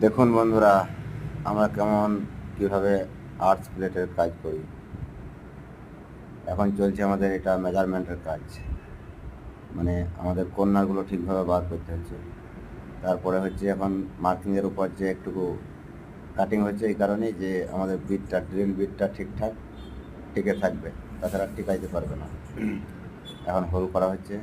দেখুন বন্ধুরা, আমরা কেমন, কীভাবে আর্টস প্লেটের কাজ করি। এখন চলছে আমাদের এটা মেজারমেন্টের কাজ। মানে আমাদের কর্নারগুলো ঠিকভাবে বার করতে হচ্ছে। তারপরে হচ্ছে এখন মার্কিংয়ের উপর যে একটুকু কাটিং হচ্ছে, এই কারণেই যে আমাদের বিটটা ড্রিল বিটটা ঠিকঠাক টিকে থাকবে। তাছাড়া টিকাইতে পারবে না। এখন হোল করা হচ্ছে।